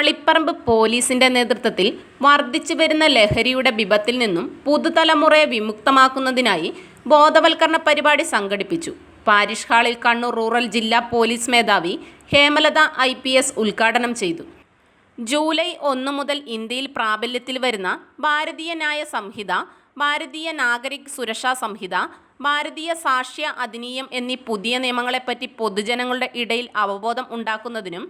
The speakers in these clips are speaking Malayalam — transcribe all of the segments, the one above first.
തളിപ്പറമ്പ് പോലീസിന്റെ നേതൃത്വത്തിൽ വർദ്ധിച്ചു വരുന്ന ലഹരിയുടെ ബിബത്തിൽ നിന്നും പുതുതലമുറയെ വിമുക്തമാക്കുന്നതിനായി ബോധവൽക്കരണ പരിപാടി സംഘടിപ്പിച്ചു. പാരിഷ് ഹാളിൽ കണ്ണൂർ റൂറൽ ജില്ലാ പോലീസ് മേധാവി ഹേമലത ഐ പി എസ് ഉദ്ഘാടനം ചെയ്തു. ജൂലൈ ഒന്ന് മുതൽ ഇന്ത്യയിൽ പ്രാബല്യത്തിൽ വരുന്ന ഭാരതീയ ന്യായ സംഹിത ഭാരതീയ നാഗരിക് സുരക്ഷാ സംഹിത ഭാരതീയ സാക്ഷ്യ അധിനിയം എന്നീ പുതിയ നിയമങ്ങളെപ്പറ്റി പൊതുജനങ്ങളുടെ ഇടയിൽ അവബോധം ഉണ്ടാക്കുന്നതിനും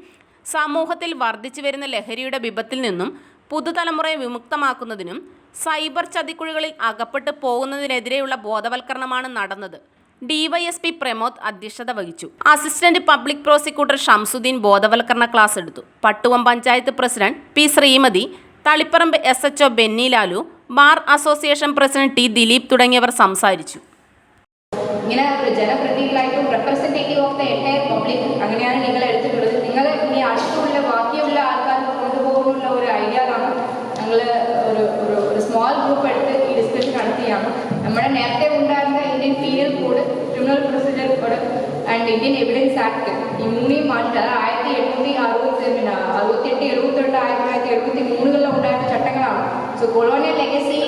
സമൂഹത്തിൽ വർദ്ധിച്ചു വരുന്ന ലഹരിയുടെ വിപത്തിൽ നിന്നും പുതുതലമുറയെ വിമുക്തമാക്കുന്നതിനും സൈബർ ചതിക്കുഴികളിൽ അകപ്പെട്ടു പോകുന്നതിനെതിരെയുള്ള ബോധവൽക്കരണമാണ് നടന്നത്. ഡിവൈഎസ്പി പ്രമോദ് അധ്യക്ഷത വഹിച്ചു. അസിസ്റ്റന്റ് പബ്ലിക് പ്രോസിക്യൂട്ടർ ഷംസുദ്ദീൻ ബോധവൽക്കരണ ക്ലാസ് എടുത്തു. Pattuvam panchayat president P Sreemathi Taliparamba S H O Benny Lalu bar association president T Dileep തുടങ്ങിയവർ സംസാരിച്ചു. ഇങ്ങനെ ജനപ്രതിനിധികളായിട്ടും representative of the entire public അങ്ങനെയാണ് നിങ്ങൾ എടുത്തിട്ടുള്ളത് നിങ്ങൾ ഇനി അടുത്തുള്ള ബാക്കിയുള്ള ആൾക്കാർക്ക് കൊണ്ടുപോകുന്നുള്ള ഒരു ഐഡിയയിലാണ് ഞങ്ങൾ ഒരു ഒരു ഒരു സ്മോൾ ഗ്രൂപ്പ് എടുത്ത് ഈ ഡിസ്കഷൻ നടത്തിയാണ്. നമ്മുടെ നേരത്തെ ഉണ്ടായിരുന്ന Indian penal code criminal procedure code and Indian evidence act ഈ മൂന്നെയും മാറ്റി ആയിരത്തി എണ്ണൂറ്റി അറുപത്തി പിന്നെ അറുപത്തിയെട്ട് എഴുപത്തെട്ട് ആയിരത്തി തൊള്ളായിരത്തി എഴുപത്തി മൂന്നുകളിൽ ഉണ്ടായിരുന്ന ചട്ടങ്ങളാണ്. സോ കൊളോണിയൽ ലെഗസി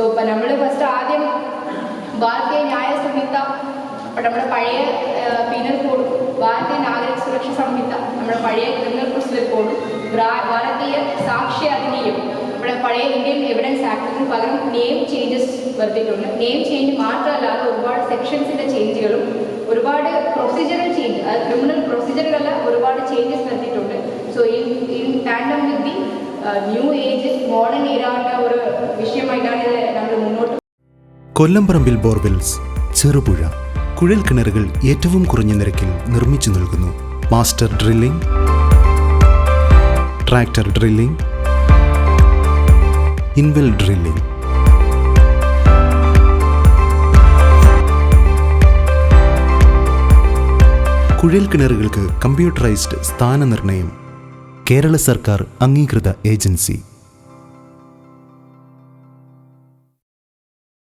സോ ഇപ്പം നമ്മൾ ഫസ്റ്റ് ആദ്യം ഭാരതീയ ന്യായ സംഹിത നമ്മുടെ പഴയ പീനൽ കോഡ് ഭാരതീയ നാഗരിക സുരക്ഷ സംഹിത നമ്മുടെ പഴയ ക്രിമിനൽ പ്രൊസീജിയർ കോഡ് ഭാരതീയ സാക്ഷി അധിനിയം നമ്മുടെ പഴയ ഇന്ത്യൻ എവിഡൻസ് ആക്ടിന് പകരം നെയിം ചേഞ്ചസ് വരുത്തിയിട്ടുണ്ട്. നെയിം ചേഞ്ച് മാത്രമല്ലാതെ ഒരുപാട് സെക്ഷൻസിന്റെ ചേഞ്ചുകളും ഒരുപാട് പ്രൊസീജിയറൽ ചേഞ്ച് അത് ക്രിമിനൽ പ്രൊസീജിയറുകളിൽ ഒരുപാട് ചേഞ്ചസ് വരുത്തിയിട്ടുണ്ട്. സോ ഈ ഈ ടാൻഡം ന്യൂ ഏജ് മോഡേൺ ഇറാന്റെ ഒരു വിഷയമായിട്ടാണ് ഇത് നമ്മൾ മുന്നോട്ട് കൊല്ലംപറമ്പിൽ ബോർവെൽസ് ചെറുപുഴ കുഴൽ കിണറുകൾ ഏറ്റവും കുറഞ്ഞ നിരക്കിൽ നിർമ്മിച്ചു നൽകുന്നു. Master drilling tractor drilling inwell drilling കുഴൽ കിണറുകൾക്ക് കമ്പ്യൂട്ടറൈസ്ഡ് സ്ഥാനനിർണയം കേരള സർക്കാർ അംഗീകൃത ഏജൻസി.